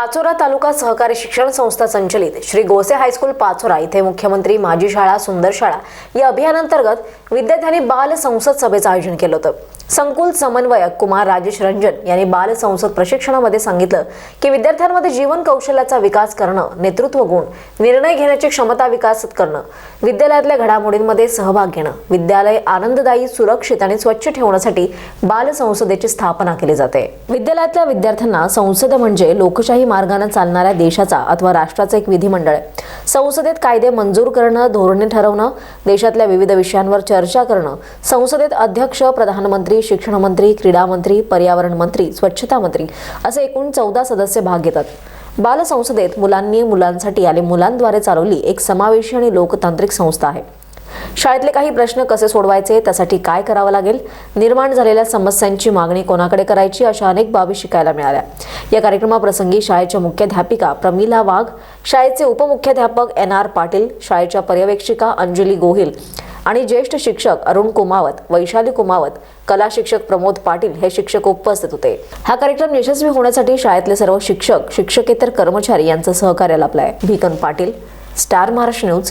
पाचोरा तालुका सहकारी शिक्षण संस्था संचलित श्री गोसे हायस्कूल पाचोरा इथे मुख्यमंत्री माझी शाळा सुंदर शाळा या अभियानांतर्गत विद्यार्थ्यांनी बाल संसद सभेचं आयोजन केलं होतं. संकुल समन्वयक कुमार राजेश रंजन यांनी बाल संसद प्रशिक्षणामध्ये सांगितलं की विद्यार्थ्यांमध्ये जीवन कौशल्याचा विकास करणं नेतृत्व गुण निर्णय घेण्याची क्षमता विकासित करणं विद्यालयातल्या घडामोडींमध्ये सहभाग घेणं विद्यालय आनंददायी सुरक्षित आणि स्वच्छ ठेवण्यासाठी बाल संसदेची स्थापना केली जाते. विद्यालयातल्या विद्यार्थ्यांना संसद म्हणजे लोकशाही मार्गाने चालणाऱ्या देशाचा अथवा राष्ट्राचं एक विधिमंडळ आहे. संसदेत कायदे मंजूर करणं धोरणे ठरवणं देशातल्या विविध विषयांवर चर्चा करणं संसदेत अध्यक्ष प्रधानमंत्री शिक्षण मंत्री क्रीडा मंत्री पर्यावरण मंत्री स्वच्छता मंत्री असे एकूण चौदा सदस्य भाग घेतात. बाल संसदेत मुलांनी मुलांसाठी आणि मुलांद्वारे चालवली एक समावेशी आणि लोकतांत्रिक संस्था आहे. शाळेतले काही प्रश्न कसे सोडवायचे त्यासाठी काय करावं लागेल निर्माण झालेल्या समस्यांची मागणी कोणाकडे करायची अशा अनेक बाबी शिकायला मिळाल्या. या कार्यक्रमाप्रसंगी शाळेच्या मुख्याध्यापिका प्रमिला वाघ शाळेचे उपमुख्याध्यापक एन आर पाटील शाळेच्या पर्यवेक्षिका अंजली गोहिल आणि ज्येष्ठ शिक्षक अरुण कुमावत वैशाली कुमावत कला शिक्षक प्रमोद पाटील हे शिक्षक उपस्थित होते. हा कार्यक्रम यशस्वी होण्यासाठी शाळेतले सर्व शिक्षक शिक्षकेतर कर्मचारी यांचं सहकार्य लाभलंय. Bhikan Patil star Maharashtra news